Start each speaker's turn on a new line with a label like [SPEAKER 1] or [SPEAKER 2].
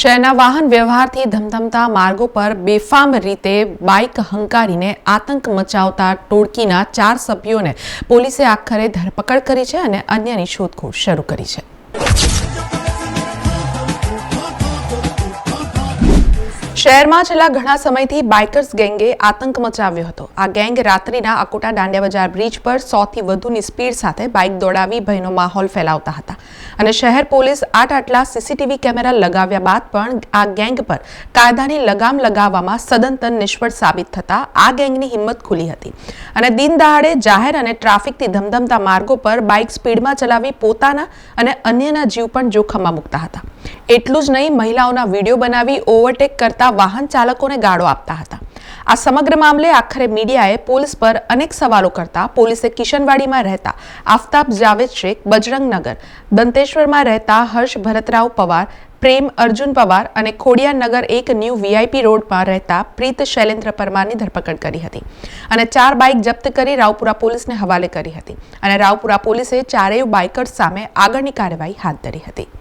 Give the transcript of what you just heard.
[SPEAKER 1] શહેરના વાહન વ્યવહારથી ધમધમતા માર્ગો પર બેફામ રીતે બાઇક હંકારીને આતંક મચાવતા ટોળકીના ચાર સભ્યોને પોલીસે આખરે ધરપકડ કરી છે અને અન્યની શોધખોળ શરૂ કરી છે. શહેરમાં છેલ્લા ઘણા સમયથી બાઇકર્સ ગેંગે આતંક મચાવ્યો હતો. આ ગેંગ રાત્રિના અકોટા દાંડિયા બજાર બ્રિજ પર સોથી વધુની સ્પીડ સાથે બાઇક દોડાવી ભયનો માહોલ ફેલાવતા હતા. અને શહેર પોલીસ આઠ આટલા સીસીટીવી કેમેરા લગાવ્યા બાદ પણ આ ગેંગ પર કાયદાની લગામ લગાવવામાં સદંતર નિષ્ફળ સાબિત થતા આ ગેંગની હિંમત ખુલી હતી. અને દિન દહાડે જાહેર અને ટ્રાફિકથી ધમધમતા માર્ગો પર બાઇક સ્પીડમાં ચલાવી પોતાના અને અન્યના જીવ પણ જોખમમાં મૂકતા હતા. એટલું જ નહીં, મહિલાઓના વીડિયો બનાવી ઓવરટેક કરતા વાહન ચાલકોને ગાળો આપતા હતા. આ સમગ્ર મામલે આખરે મીડિયાએ પોલીસ પર અનેક સવાલો કરતા પોલીસે કિશનવાડીમાં રહેતા આફતાબ જાવેદ શેખ, બજરંગનગર, દંતેશ્વરમાં રહેતા હર્ષ ભરતરાવ પવાર, પ્રેમ અર્જુન પવાર અને ખોડિયાનગર એક ન્યૂ વીઆઈપી રોડમાં રહેતા પ્રીત શૈલેન્દ્ર પરમારની ધરપકડ કરી હતી અને ચાર બાઇક જપ્ત કરી રાવપુરા પોલીસને હવાલે કરી હતી અને રાવપુરા પોલીસે ચારેય બાઇકર્સ સામે આગળની કાર્યવાહી હાથ ધરી હતી.